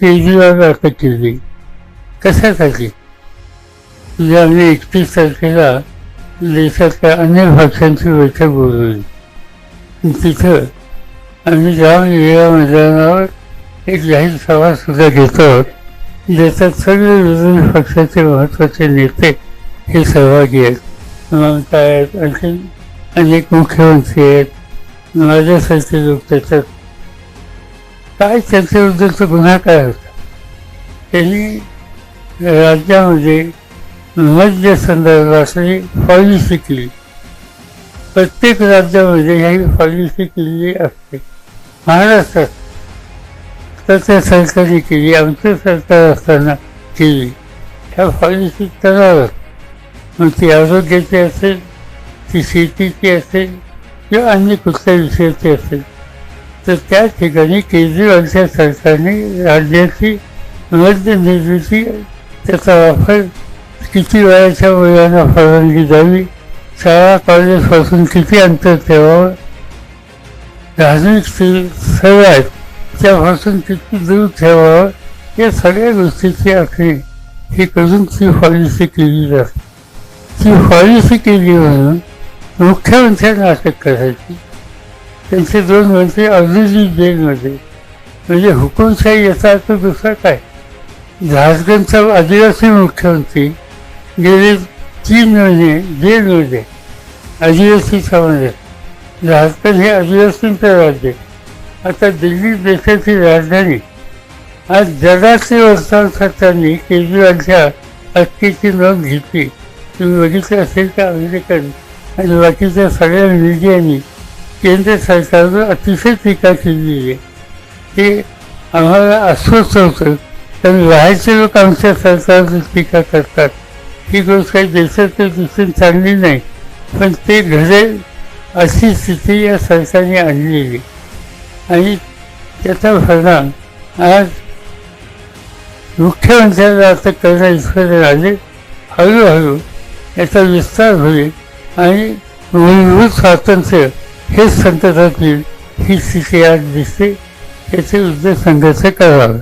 केजरीवाल अटक केली कशासाठी म्हणजे आम्ही एकतीस तारखेला देशातल्या अनेक भाषांची बैठक बोलवली तिथं आम्ही जाऊन या मैदानावर एक जाहीर सभा सुद्धा घेतो ज्याच्यात सगळे विरोधी पक्षाचे महत्त्वाचे नेते हे सहभागी आहेत ममता आहेत आणखी अनेक मुख्यमंत्री आहेत माझ्यासारखे लोक त्याच्यात काय त्यांच्याबद्दलचा गुन्हा काय होता? त्यांनी राज्यामध्ये मद्य संदर्भातली पॉलिसी केली. प्रत्येक राज्यामध्ये ही पॉलिसी केलेली असते. महाराष्ट्रात तर त्या सरकारने केली आमचं सरकार असताना केली. ह्या पॉलिसी कराव्यात मग ती आरोग्याची असेल ती शेतीची असेल किंवा अन्य कुठल्या विषयाची असेल तर त्या ठिकाणी केजरीवालच्या सरकारने राज्याची मध्य निर्मिती त्याचा वापर किती वयाच्या मुलांना परवानगी द्यावी शाळा कॉलेजपासून किती अंतर ठेवावं धार्मिक स्थळं आहेत त्यापासून किती दूर ठेवावं या सगळ्या गोष्टीची आखणी ही करून ती पॉलिसी केली जाते. ती पॉलिसी केली म्हणून मुख्यमंत्र्यांना अटक करायची. त्यांचे दोन मंत्री ऑलरेडी जेलमध्ये. म्हणजे हुकुमशाही याचा अर्थ दुसरा काय? झारखंडचा आदिवासी मुख्यमंत्री गेले तीन महिने जेलमध्ये आदिवासी समाजात. झारखंड हे आदिवासींचं राज्य. आता दिल्ली देशाची राजधानी. आज जगाचे वर्तमानपत्रांनी केजरीवालच्या अटकेची नोंद घेतली. तुम्ही बघितलं असेल तर अमेरिकन आणि बाकीच्या सगळ्या मीडियानी केंद्र सरकारवर अतिशय टीका केलेली आहे. ते आम्हाला अस्वस्थ होतं. कारण राहायचे लोक आमच्या सरकारवर टीका करतात. ही गोष्ट काही देशाच्या दृष्टीने चांगली नाही. पण ते घडेल अशी स्थिती या सरकारने आणलेली. आणि त्याचा परिणाम आज मुख्यमंत्र्याला आता करणं इतकं आले हळूहळू याचा विस्तार होईल आणि मूलभूत स्वातंत्र्य हेच संत येईल ही स्थिती आज दिसते याचे उद्देश संघर्ष करावे.